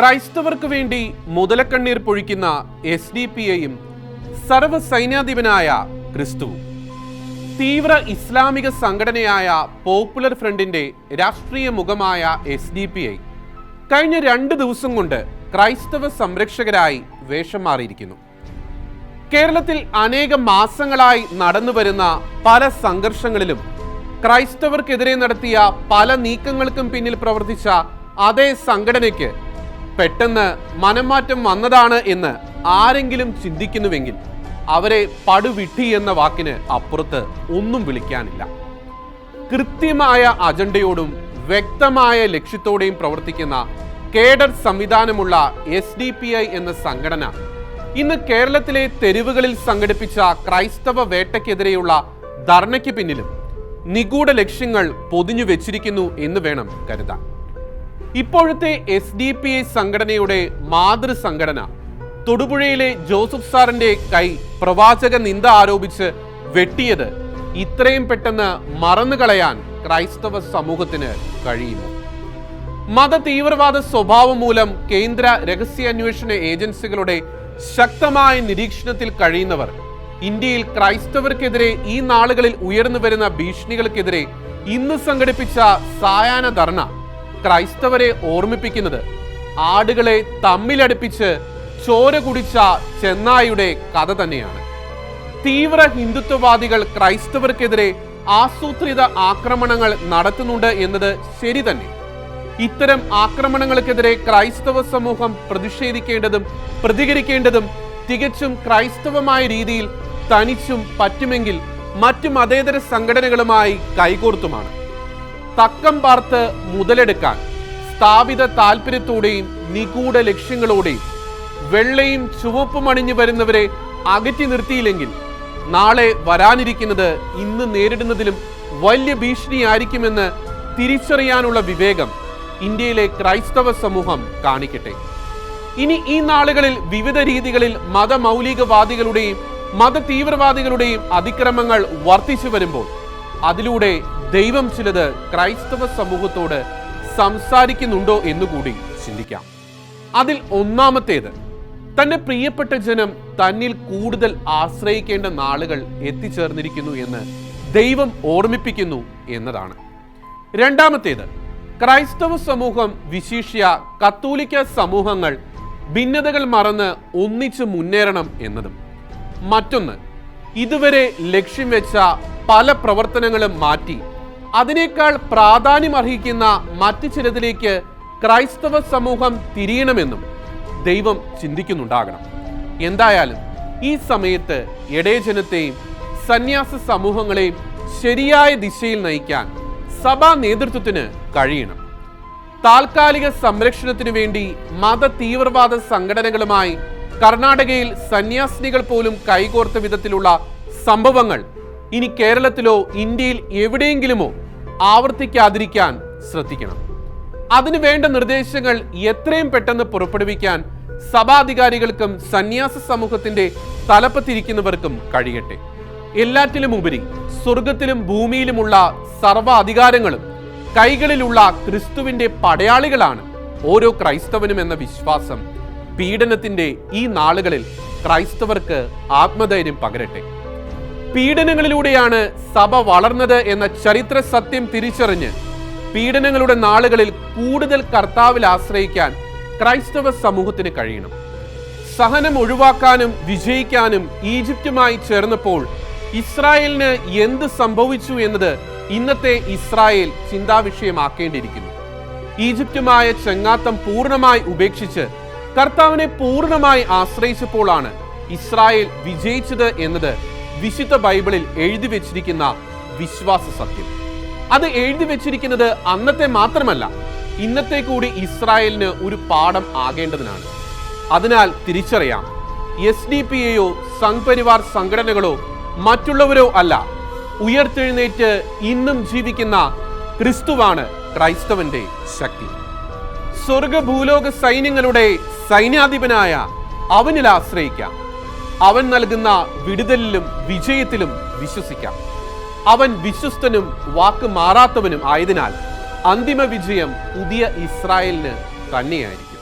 ക്രൈസ്തവർക്ക് വേണ്ടി മുതലക്കണ്ണീർ പൊഴിക്കുന്ന എസ് ഡി പി എയും സർവ സൈന്യാധിപനായ ക്രിസ്തുവും തീവ്ര ഇസ്ലാമിക സംഘടനയായ പോപ്പുലർ ഫ്രണ്ടിന്റെ രാഷ്ട്രീയ മുഖമായ എസ് ഡി പി ഐ കഴിഞ്ഞ രണ്ട് ദിവസം കൊണ്ട് ക്രൈസ്തവ സംരക്ഷകരായി വേഷം മാറിയിരിക്കുന്നു. കേരളത്തിൽ അനേക മാസങ്ങളായി നടന്നുവരുന്ന പല സംഘർഷങ്ങളിലും ക്രൈസ്തവർക്കെതിരെ നടത്തിയ പല നീക്കങ്ങൾക്കും പിന്നിൽ പ്രവർത്തിച്ച അതേ സംഘടനയ്ക്ക് പെട്ടെന്ന് മനംമാറ്റം വന്നതാണ് എന്ന് ആരെങ്കിലും ചിന്തിക്കുന്നുവെങ്കിൽ അവരെ പടുവിട്ടി എന്ന വാക്കിന് അപ്പുറത്ത് ഒന്നും വിളിക്കാനില്ല. കൃത്യമായ അജണ്ടയോടും വ്യക്തമായ ലക്ഷ്യത്തോടെയും പ്രവർത്തിക്കുന്ന കേഡർ സംവിധാനമുള്ള എസ് ഡി പി ഐ എന്ന സംഘടന ഇന്ന് കേരളത്തിലെ തെരുവുകളിൽ സംഘടിപ്പിച്ച ക്രൈസ്തവ വേട്ടയ്ക്കെതിരെയുള്ള ധർണയ്ക്ക് പിന്നിലും നിഗൂഢ ലക്ഷ്യങ്ങൾ പൊതിഞ്ഞു വെച്ചിരിക്കുന്നു എന്ന് വേണം കരുതാൻ. ഇപ്പോഴത്തെ എസ് ഡി പി ഐ സംഘടനയുടെ മാതൃസംഘടന തൊടുപുഴയിലെ ജോസഫ് സാറിന്റെ കൈ പ്രവാചക നിന്ദ ആരോപിച്ച് വെട്ടിയത് ഇത്രയും പെട്ടെന്ന് മറന്നുകളയാൻ ക്രൈസ്തവ സമൂഹത്തിന് കഴിയില്ല. മത തീവ്രവാദ സ്വഭാവം മൂലം കേന്ദ്ര രഹസ്യാന്വേഷണ ഏജൻസികളുടെ ശക്തമായ നിരീക്ഷണത്തിൽ കഴിയുന്നവർ ഇന്ത്യയിൽ ക്രൈസ്തവർക്കെതിരെ ഈ നാളുകളിൽ ഉയർന്നു വരുന്ന ഭീഷണികൾക്കെതിരെ ഇന്ന് സംഘടിപ്പിച്ച സായാഹ്ന ധർണ ക്രൈസ്തവരെ ഓർമ്മിപ്പിക്കുന്നത്. ആടുകളെ തമ്മിലടുപ്പിച്ച് ചോര കുടിച്ച ചെന്നായിയുടെ കഥ തന്നെയാണ്. തീവ്ര ഹിന്ദുത്വവാദികൾ ക്രൈസ്തവർക്കെതിരെ ആസൂത്രിത ആക്രമണങ്ങൾ നടത്തുന്നുണ്ട് എന്നത് ശരി തന്നെ. ഇത്തരം ആക്രമണങ്ങൾക്കെതിരെ ക്രൈസ്തവ സമൂഹം പ്രതിഷേധിക്കേണ്ടതും പ്രതികരിക്കേണ്ടതും തികച്ചും ക്രൈസ്തവമായ രീതിയിൽ തനിച്ചും പറ്റുമെങ്കിൽ മറ്റു മതേതര സംഘടനകളുമായി കൈകോർത്തുമാണ്. തക്കം പാർത്ത് മുതലെടുക്കാൻ സ്ഥാപിത താല്പര്യത്തോടെയും നിഗൂഢ ലക്ഷ്യങ്ങളോടെയും വെള്ളയും ചുവപ്പും അണിഞ്ഞു വരുന്നവരെ അകറ്റി നിർത്തിയില്ലെങ്കിൽ നാളെ വരാനിരിക്കുന്നത് ഇന്ന് നേരിടുന്നതിലും വലിയ ഭീഷണിയായിരിക്കുമെന്ന് തിരിച്ചറിയാനുള്ള വിവേകം ഇന്ത്യയിലെ ക്രൈസ്തവ സമൂഹം കാണിക്കട്ടെ. ഇനി ഈ നാളുകളിൽ വിവിധ രീതികളിൽ മതമൗലികവാദികളുടെയും മത തീവ്രവാദികളുടെയും അതിക്രമങ്ങൾ വർദ്ധിച്ചു വരുമ്പോൾ അതിലൂടെ ദൈവം ചിലത് ക്രൈസ്തവ സമൂഹത്തോട് സംസാരിക്കുന്നുണ്ടോ എന്നുകൂടി ചിന്തിക്കാം. അതിൽ ഒന്നാമത്തേത് തന്റെ പ്രിയപ്പെട്ട ജനം തന്നിൽ കൂടുതൽ ആശ്രയിക്കേണ്ട നാളുകൾ എത്തിച്ചേർന്നിരിക്കുന്നു എന്ന് ദൈവം ഓർമ്മിപ്പിക്കുന്നു എന്നതാണ്. രണ്ടാമത്തേത് ക്രൈസ്തവ സമൂഹം വിശിഷ്യ കത്തോലിക്ക സമൂഹങ്ങൾ ഭിന്നതകൾ മറന്ന് ഒന്നിച്ചു മുന്നേറണം എന്നതും. മറ്റൊന്ന് ഇതുവരെ ലക്ഷ്യം വെച്ച പല പ്രവർത്തനങ്ങളും മാറ്റി അതിനേക്കാൾ പ്രാധാന്യം അർഹിക്കുന്ന മറ്റു ചിലതിലേക്ക് ക്രൈസ്തവ സമൂഹം തിരിയണമെന്നും ദൈവം ചിന്തിക്കുന്നുണ്ടാകണം. എന്തായാലും ഈ സമയത്ത് ഇടയജനത്തെയും സന്യാസ സമൂഹങ്ങളെയും ശരിയായ ദിശയിൽ നയിക്കാൻ സഭാ നേതൃത്വത്തിന് കഴിയണം. താൽക്കാലിക സംരക്ഷണത്തിനു വേണ്ടി മത തീവ്രവാദ സംഘടനകളുമായി കർണാടകയിൽ സന്യാസിനികൾ പോലും കൈകോർത്ത വിധത്തിലുള്ള സംഭവങ്ങൾ ഇനി കേരളത്തിലോ ഇന്ത്യയിൽ എവിടെയെങ്കിലുമോ ആവർത്തിക്കാതിരിക്കാൻ ശ്രദ്ധിക്കണം. അതിനു വേണ്ട നിർദ്ദേശങ്ങൾ എത്രയും പെട്ടെന്ന് പുറപ്പെടുവിക്കാൻ സഭാധികാരികൾക്കും സന്യാസ സമൂഹത്തിന്റെ തലപ്പത്തിരിക്കുന്നവർക്കും കഴിയട്ടെ. എല്ലാറ്റിലും ഉപരി സ്വർഗത്തിലും ഭൂമിയിലുമുള്ള സർവ അധികാരങ്ങളും കൈകളിലുള്ള ക്രിസ്തുവിന്റെ പടയാളികളാണ് ഓരോ ക്രൈസ്തവനും എന്ന വിശ്വാസം. പീഡനത്തിന്റെ ഈ നാളുകളിൽ ക്രൈസ്തവർക്ക് ആത്മധൈര്യം പകരട്ടെ. പീഡനങ്ങളിലൂടെയാണ് സഭ വളർന്നത് എന്ന ചരിത്ര സത്യം തിരിച്ചറിഞ്ഞ് പീഡനങ്ങളുടെ നാളുകളിൽ കൂടുതൽ കർത്താവിൽ ആശ്രയിക്കാൻ ക്രൈസ്തവ സമൂഹത്തിന് കഴിയണം. സഹനം ഒഴിവാക്കാനും വിജയിക്കാനും ഈജിപ്തുമായി ചേർന്നപ്പോൾ ഇസ്രായേലിന് എന്ത് സംഭവിച്ചു എന്നത് ഇന്നത്തെ ഇസ്രായേൽ ചിന്താവിഷയമാക്കേണ്ടിയിരിക്കുന്നു. ഈജിപ്തുമായ ചെങ്ങാത്തം പൂർണമായി ഉപേക്ഷിച്ച് കർത്താവിനെ പൂർണമായി ആശ്രയിച്ചപ്പോഴാണ് ഇസ്രായേൽ വിജയിച്ചത് എന്നത് വിശുദ്ധ ബൈബിളിൽ എഴുതി വെച്ചിരിക്കുന്ന വിശ്വാസ സത്യം. അത് എഴുതി വെച്ചിരിക്കുന്നത് അന്നത്തെ മാത്രമല്ല ഇന്നത്തെ കൂടി ഇസ്രായേലിന് ഒരു പാഠം ആകേണ്ടതിനാണ്. അതിനാൽ തിരിച്ചറിയാം എസ് ഡി പി എയോ സംഘപരിവാർ സംഘടനകളോ മറ്റുള്ളവരോ അല്ല ഉയർത്തെഴുന്നേറ്റ് ഇന്നും ജീവിക്കുന്ന ക്രിസ്തുവാണ് ക്രൈസ്തവന്റെ ശക്തി. സ്വർഗഭൂലോക സൈന്യങ്ങളുടെ സൈന്യാധിപനായ അവനിൽ ആശ്രയിക്കാം. അവൻ നൽകുന്ന വിടുതലിലും വിജയത്തിലും വിശ്വസിക്കാം. അവൻ വിശ്വസ്തനും വാക്ക് മാറാത്തവനും ആയതിനാൽ അന്തിമ വിജയം പുതിയ ഇസ്രായേലിന് തന്നെയായിരിക്കും.